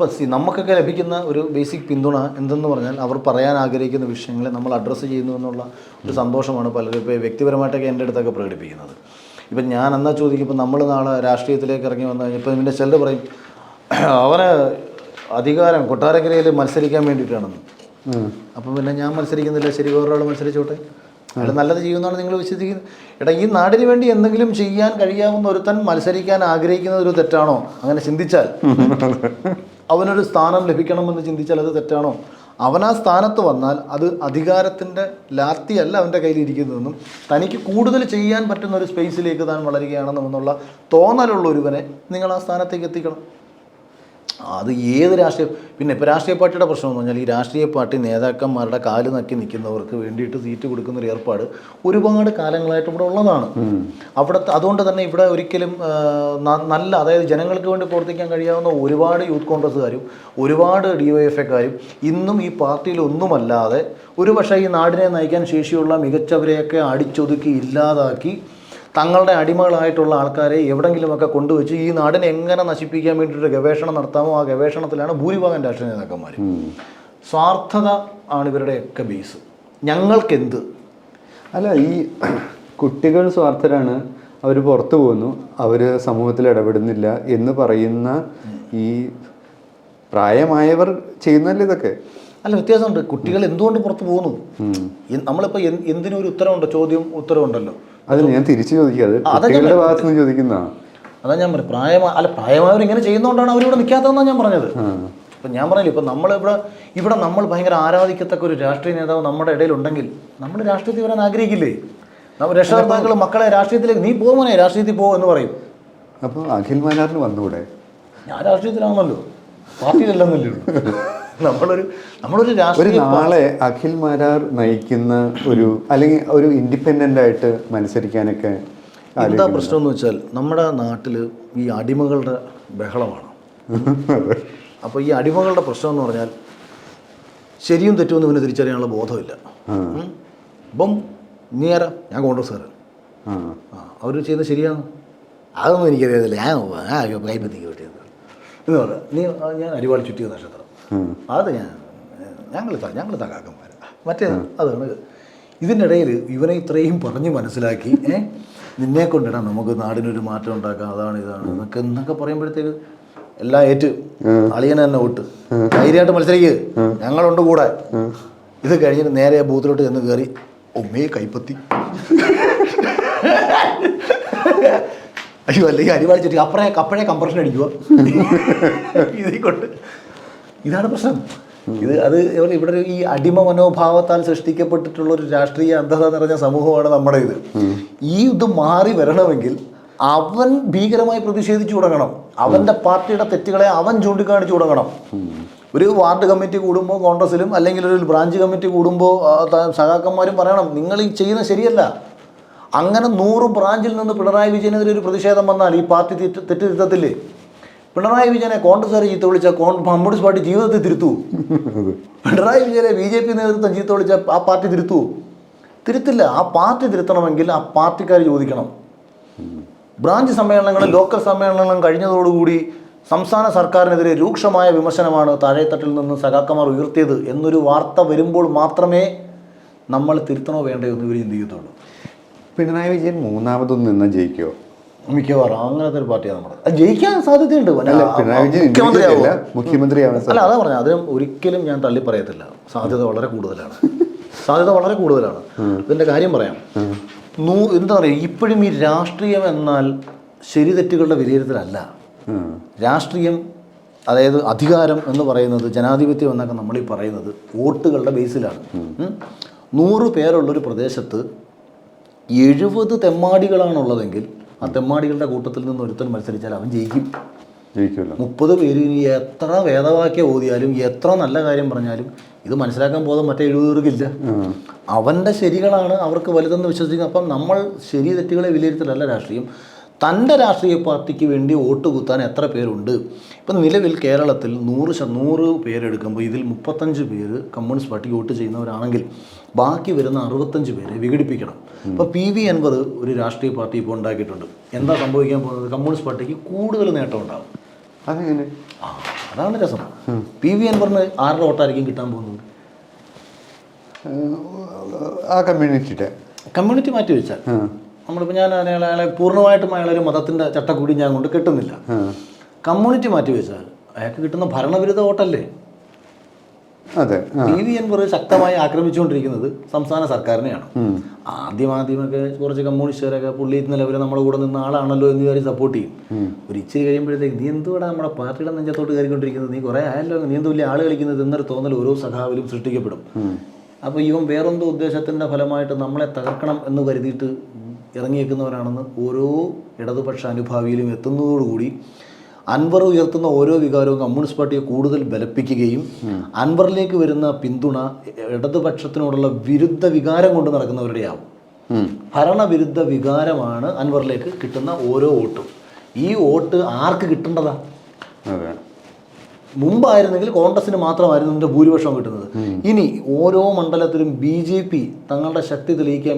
അപ്പോൾ സി നമുക്കൊക്കെ ലഭിക്കുന്ന ഒരു ബേസിക് പിന്തുണ എന്തെന്ന് പറഞ്ഞാൽ അവർ പറയാൻ ആഗ്രഹിക്കുന്ന വിഷയങ്ങളെ നമ്മൾ അഡ്രസ്സ് ചെയ്യുന്നു എന്നുള്ള ഒരു സന്തോഷമാണ് പലരും ഇപ്പോൾ വ്യക്തിപരമായിട്ടൊക്കെ എന്റെ അടുത്തൊക്കെ പ്രകടിപ്പിക്കുന്നത്. ഇപ്പം ഞാൻ എന്നാ ചോദിക്കുമ്പോൾ നമ്മൾ നാളെ രാഷ്ട്രീയത്തിലേക്ക് ഇറങ്ങി വന്നു കഴിഞ്ഞപ്പോൾ പിന്നെ ചിലർ പറയും അവന് അധികാരം കൊട്ടാരക്കരയിൽ മത്സരിക്കാൻ വേണ്ടിയിട്ടാണെന്ന്. അപ്പം പിന്നെ ഞാൻ മത്സരിക്കുന്നില്ല ശരി വേറൊരാൾ മത്സരിച്ചോട്ടെ? അയാൾ നല്ലത് ചെയ്യുമെന്നാണ് നിങ്ങൾ വിശ്വസിക്കുന്നത്. എടാ ഈ നാടിന് വേണ്ടി എന്തെങ്കിലും ചെയ്യാൻ കഴിയാവുന്ന ഒരുത്തൻ മത്സരിക്കാൻ ആഗ്രഹിക്കുന്നത് ഒരു തെറ്റാണോ? അങ്ങനെ ചിന്തിച്ചാൽ. അവനൊരു സ്ഥാനം ലഭിക്കണമെന്ന് ചിന്തിച്ചാൽ അത് തെറ്റാണോ? അവൻ ആ സ്ഥാനത്ത് വന്നാൽ അത് അധികാരത്തിന്റെ ലാത്തിയല്ല അവന്റെ കയ്യിലിരിക്കുന്നതെന്നും തനിക്ക് കൂടുതൽ ചെയ്യാൻ പറ്റുന്ന ഒരു സ്പേസിലേക്ക് താൻ വളരുകയാണെന്നുമെന്നുള്ള തോന്നലുള്ള ഒരുവനെ നിങ്ങൾ ആ സ്ഥാനത്തേക്ക് എത്തിക്കണം. അത് ഏത് രാഷ്ട്രീയ പിന്നെ ഇപ്പോൾ രാഷ്ട്രീയ പാർട്ടിയുടെ പ്രശ്നം എന്ന് പറഞ്ഞാൽ ഈ രാഷ്ട്രീയ പാർട്ടി നേതാക്കന്മാരുടെ കാൽ നക്കി നിൽക്കുന്നവർക്ക് വേണ്ടിയിട്ട് സീറ്റ് കൊടുക്കുന്നൊരു ഏർപ്പാട് ഒരുപാട് കാലങ്ങളായിട്ട് ഇവിടെ ഉള്ളതാണ്. അവിടെ അതുകൊണ്ട് തന്നെ ഇവിടെ ഒരിക്കലും നല്ല അതായത് ജനങ്ങൾക്ക് വേണ്ടി പ്രവർത്തിക്കാൻ കഴിയാവുന്ന ഒരുപാട് യൂത്ത് കോൺഗ്രസ്സുകാരും ഒരുപാട് ഡി വൈ എഫ് എക്കാരും ഇന്നും ഈ പാർട്ടിയിൽ ഒന്നുമല്ലാതെ ഒരു പക്ഷേ ഈ നാടിനെ നയിക്കാൻ ശേഷിയുള്ള മികച്ചവരെയൊക്കെ അടിച്ചൊതുക്കി ഇല്ലാതാക്കി തങ്ങളുടെ അടിമകളായിട്ടുള്ള ആൾക്കാരെ എവിടെങ്കിലുമൊക്കെ കൊണ്ടുവച്ച് ഈ നാടിനെ എങ്ങനെ നശിപ്പിക്കാൻ വേണ്ടിയിട്ട് ഗവേഷണം നടത്താമോ? ആ ഗവേഷണത്തിലാണ് ഭൂരിഭാഗം രാഷ്ട്രീയ നേതാക്കന്മാർ സ്വാർത്ഥത ആണ് ഇവരുടെയൊക്കെ ബേസ് ഞങ്ങൾക്കെന്ത്? അല്ല ഈ കുട്ടികൾ സ്വാർത്ഥരാണ് അവർ പുറത്തു പോകുന്നു അവർ സമൂഹത്തിൽ ഇടപെടുന്നില്ല എന്ന് പറയുന്ന ഈ പ്രായമായവർ ചെയ്യുന്നല്ലേ ഇതൊക്കെ? അല്ല വ്യത്യാസമുണ്ട്. കുട്ടികൾ എന്തുകൊണ്ട് പുറത്ത് പോകുന്നു? നമ്മളിപ്പോൾ എന്തിനൊരു എന്തിനും ഉത്തരവുണ്ടോ? ചോദ്യം ഉത്തരവുണ്ടല്ലോ. അത് ഞാൻ തിരിച്ചു ചോദിക്കാതെ കുട്ടികളുടെ ഭാഗത്ത് നിന്ന് ചോദിക്കുന്നതാണ് അതാ ഞാൻ പറഞ്ഞു പ്രായമായ അല്ല പ്രായമായവർ ഇങ്ങനെ ചെയ്യുന്നതുകൊണ്ടാണ് അവരിവിടെ നിൽക്കാത്തതെന്നാണ് ഞാൻ പറഞ്ഞത്. ഇപ്പം ഞാൻ പറഞ്ഞില്ല ഇപ്പം നമ്മളിവിടെ ഇവിടെ നമ്മൾ ഭയങ്കര ആരാധിക്കത്തക്ക ഒരു രാഷ്ട്രീയ നേതാവ് നമ്മുടെ ഇടയിലുണ്ടെങ്കിൽ നമ്മൾ രാഷ്ട്രീയത്തിൽ വരാൻ ആഗ്രഹിക്കില്ലേ? നമ്മൾ രക്ഷകർത്താക്കൾ മക്കളെ രാഷ്ട്രീയത്തിലേക്ക് നീ പോകുമോനെ രാഷ്ട്രീയത്തിൽ പോകും എന്ന് പറയും. അപ്പോൾ അഖിൽ മാനാറിന് വന്നുകൂടെ ഞാൻ രാഷ്ട്രീയത്തിലാണല്ലോ പാർട്ടിയിലല്ലെന്നല്ലേ ഉള്ളൂ. നമ്മളൊരു നമ്മളൊരു ഒരു രാഷ്ട്രീയ നാളെ അഖിൽ മാരാർ നയിക്കുന്ന ഒരു അല്ലെങ്കിൽ ഒരു ഇൻഡിപെൻഡന്റ് ആയിട്ട് മത്സരിക്കാനൊക്കെ എന്താ പ്രശ്നം എന്ന് വെച്ചാൽ നമ്മുടെ നാട്ടിൽ ഈ അടിമകളുടെ ബഹളമാണ്. അപ്പോൾ ഈ അടിമകളുടെ പ്രശ്നം എന്ന് പറഞ്ഞാൽ ശരിയും തെറ്റുമെന്ന് ഇവന് തിരിച്ചറിയാനുള്ള ബോധമില്ല. അപ്പം നീ ആരാ? ഞാൻ കോൺഗ്രസ്സുകാരൻ അവർ ചെയ്യുന്നത് ശരിയാണ് അതൊന്നും എനിക്കറിയാതില്ല ഞാൻ കൈപ്പത്തിക്ക് കിട്ടിയത്. എന്ന് പറയാം നീ ഞാൻ അരിവാളി ചുറ്റിയ നക്ഷത്രം. അത് ഞാൻ ഞങ്ങൾ ഞങ്ങൾ തകാക്കന്മാർ മറ്റേ അതാണ് ഇതിന്റെ ഇടയിൽ ഇവനെ ഇത്രയും പറഞ്ഞ് മനസ്സിലാക്കി ഏ? നിന്നെ കൊണ്ടിടാം നമുക്ക് നാടിനൊരു മാറ്റം ഉണ്ടാക്കാം അതാണ് ഇതാണ് എന്നൊക്കെ എന്നൊക്കെ പറയുമ്പോഴത്തേക്ക് എല്ലാം ഏറ്റ് അളിയനെ തന്നെ വിട്ട് ധൈര്യമായിട്ട് മത്സരിക്ക്. ഞങ്ങളുണ്ട് കൂടെ. ഇത് കഴിഞ്ഞിട്ട് നേരെ ബൂത്തിലോട്ട് ചെന്ന് കയറി ഉമ്മയെ കൈപ്പത്തി. അയ്യോ അല്ലെങ്കിൽ അരിവാളിച്ചിട്ട് അപ്പറേ കപ്പഴേ കംപ്രഷൻ അടിക്കുക ഇതേ കൊണ്ട് ഇതാണ് പ്രശ്നം. ഇത് അത് ഇവിടെ ഈ അടിമ മനോഭാവത്താൽ സൃഷ്ടിക്കപ്പെട്ടിട്ടുള്ള ഒരു രാഷ്ട്രീയ അന്ധത നിറഞ്ഞ സമൂഹമാണ് നമ്മുടെ ഇത്. ഈ ഇത് മാറി വരണമെങ്കിൽ അവൻ ഭീകരമായി പ്രതിഷേധിച്ചു തുടങ്ങണം. അവന്റെ പാർട്ടിയുടെ തെറ്റുകളെ അവൻ ചൂണ്ടിക്കാണിച്ചു തുടങ്ങണം. ഒരു വാർഡ് കമ്മിറ്റി കൂടുമ്പോൾ കോൺഗ്രസിലും അല്ലെങ്കിൽ ഒരു ബ്രാഞ്ച് കമ്മിറ്റി കൂടുമ്പോൾ സഖാക്കന്മാരും പറയണം നിങ്ങൾ ഈ ചെയ്യുന്നത് ശരിയല്ല. അങ്ങനെ നൂറ് ബ്രാഞ്ചിൽ നിന്ന് പിണറായി വിജയനെതിരെ ഒരു പ്രതിഷേധം വന്നാൽ ഈ പാർട്ടി തെറ്റ് തെറ്റ് തിരുത്തത്തില്ലേ? പിണറായി വിജയനെ കോൺഗ്രസ്സുകാർ ചീത്ത വിളിച്ച കോൺ കമ്മ്യൂണിസ്റ്റ് പാർട്ടി ജീവിതത്തിൽ തിരുത്തൂ. പിണറായി വിജയനെ ബി ജെ പി നേതൃത്വം ചീത്ത വിളിച്ച ആ പാർട്ടി തിരുത്തൂ. തിരുത്തില്ല. ആ പാർട്ടി തിരുത്തണമെങ്കിൽ ആ പാർട്ടിക്കാർ ചോദിക്കണം. ബ്രാഞ്ച് സമ്മേളനങ്ങളും ലോക്കൽ സമ്മേളനങ്ങളും കഴിഞ്ഞതോടുകൂടി സംസ്ഥാന സർക്കാരിനെതിരെ രൂക്ഷമായ വിമർശനമാണ് താഴെത്തട്ടിൽ നിന്ന് സഖാക്കന്മാർ ഉയർത്തിയത് എന്നൊരു വാർത്ത വരുമ്പോൾ മാത്രമേ നമ്മൾ തിരുത്തണോ വേണ്ടയോ എന്ന് ഇവർ ചിന്തിക്കത്തുള്ളൂ. പിണറായി വിജയൻ മൂന്നാമതൊന്നും നിന്ന് ജയിക്കുമോ മിക്കവാറും അങ്ങനത്തെ ഒരു പാർട്ടിയാണ് നമ്മുടെ. അത് ജയിക്കാൻ സാധ്യതയുണ്ട്. അല്ല അതാ പറഞ്ഞത്. അതിനും ഒരിക്കലും ഞാൻ തള്ളി പറയത്തില്ല. സാധ്യത വളരെ കൂടുതലാണ്. സാധ്യത വളരെ കൂടുതലാണ്. ഇതിന്റെ കാര്യം പറയാം. നൂ എന്താ പറയുക ഇപ്പോഴും ഈ രാഷ്ട്രീയം എന്നാൽ ശരി തെറ്റുകളുടെ വിലയിരുത്തലല്ല രാഷ്ട്രീയം അതായത് അധികാരം എന്ന് പറയുന്നത് ജനാധിപത്യം എന്നൊക്കെ നമ്മൾ ഈ പറയുന്നത് വോട്ടുകളുടെ ബേസിലാണ്. നൂറ് പേരുള്ളൊരു പ്രദേശത്ത് എഴുപത് തെമ്മാടികളാണുള്ളതെങ്കിൽ ആ തെമ്മാടികളുടെ കൂട്ടത്തിൽ നിന്ന് ഒരുത്തൻ മത്സരിച്ചാൽ അവൻ ജയിക്കും. ജയിക്കുമല്ലോ. മുപ്പത് പേര് ഇനി എത്ര വേദവാക്യം ഓതിയാലും എത്ര നല്ല കാര്യം പറഞ്ഞാലും ഇത് മനസ്സിലാക്കാൻ പോകുന്ന മറ്റേ എഴുപത് പേർക്കില്ല അവന്റെ ശരികളാണ് അവർക്ക് വലുതെന്ന് വിശ്വസിക്കുന്നത്. അപ്പം നമ്മൾ ശരി തെറ്റുകളെ വിലയിരുത്തലല്ല രാഷ്ട്രീയം. തന്റെ രാഷ്ട്രീയ പാർട്ടിക്ക് വേണ്ടി വോട്ട് കുത്താൻ എത്ര പേരുണ്ട്? ഇപ്പം നിലവിൽ കേരളത്തിൽ നൂറ് ശ നൂറ് പേരെടുക്കുമ്പോൾ ഇതിൽ മുപ്പത്തഞ്ച് പേര് കമ്മ്യൂണിസ്റ്റ് പാർട്ടിക്ക് വോട്ട് ചെയ്യുന്നവരാണെങ്കിൽ ബാക്കി വരുന്ന അറുപത്തഞ്ച് പേരെ വിഘടിപ്പിക്കണം. അപ്പോൾ പി വി അൻവർ ഒരു രാഷ്ട്രീയ പാർട്ടി ഇപ്പോൾ ഉണ്ടാക്കിയിട്ടുണ്ട്. എന്താ സംഭവിക്കാൻ പോകുന്നത്? കമ്മ്യൂണിസ്റ്റ് പാർട്ടിക്ക് കൂടുതൽ നേട്ടം ഉണ്ടാകും അതെങ്ങനെ? ആ അതാണ് രസം. പി വി അൻവറിന് ആരുടെ വോട്ടായിരിക്കും കിട്ടാൻ പോകുന്നത്? ആ കമ്മ്യൂണിറ്റിയുടെ. കമ്മ്യൂണിറ്റി മാറ്റി വെച്ചാൽ നമ്മളിപ്പോൾ ഞാൻ അയാളെ അയാളെ പൂർണമായിട്ടും അയാളൊരു മതത്തിന്റെ ചട്ടക്കൂടി ഞാൻ കൊണ്ട് കിട്ടുന്നില്ല. കമ്മ്യൂണിറ്റി മാറ്റി വെച്ചാൽ അയാൾക്ക് കിട്ടുന്ന ഭരണവിരുദ്ധ വോട്ടല്ലേ? അതെ ടി വി എൻ പുറകെ ശക്തമായി ആക്രമിച്ചുകൊണ്ടിരിക്കുന്നത് സംസ്ഥാന സർക്കാരിനെയാണ്. ആദ്യം ആദ്യമൊക്കെ കുറച്ച് കമ്മ്യൂണിസ്റ്റുകാരൊക്കെ പുള്ളി ഇന്നലെ വരെ നമ്മുടെ കൂടെ നിന്ന ആളാണല്ലോ എന്ന് വിചാരിച്ച് സപ്പോർട്ട് ചെയ്യും. ഒരു ഇച്ചിരി കഴിയുമ്പോഴത്തേക്ക് നീ എന്തുകൂടാ നമ്മുടെ പാർട്ടിയുടെ നെഞ്ചത്തോട്ട് കയറിക്കൊണ്ടിരിക്കുന്നത്? നീ കുറേ ആയല്ലോ നീ എന്ത് വലിയ ആൾ കളിക്കുന്നത് എന്നൊരു തോന്നൽ ഓരോ സഖാവിലും സൃഷ്ടിക്കപ്പെടും. അപ്പോൾ ഇവൻ വേറെന്തോ ഉദ്ദേശത്തിന്റെ ഫലമായിട്ട് നമ്മളെ തകർക്കണം എന്ന് കരുതിയിട്ട് ഇറങ്ങിയേക്കുന്നവരാണെന്ന് ഓരോ ഇടതുപക്ഷ അനുഭാവിയിലും എത്തുന്നതോടുകൂടി അൻവർ ഉയർത്തുന്ന ഓരോ വികാരവും കമ്മ്യൂണിസ്റ്റ് പാർട്ടിയെ കൂടുതൽ ബലപ്പിക്കുകയും അൻവറിലേക്ക് വരുന്ന പിന്തുണ ഇടതുപക്ഷത്തിനോടുള്ള വിരുദ്ധ വികാരം കൊണ്ട് നടക്കുന്നവരുടെയാവും. ഭരണവിരുദ്ധ വികാരമാണ് അൻവറിലേക്ക് കിട്ടുന്ന ഓരോ വോട്ടും. ഈ വോട്ട് ആർക്ക് കിട്ടേണ്ടതാ? മുമ്പായിരുന്നെങ്കിൽ കോൺഗ്രസിന് മാത്രമായിരുന്നു ഇതിന്റെ ഭൂരിപക്ഷം കിട്ടുന്നത്. ഇനി ഓരോ മണ്ഡലത്തിലും ബി ജെ പി തങ്ങളുടെ ശക്തി തെളിയിക്കാൻ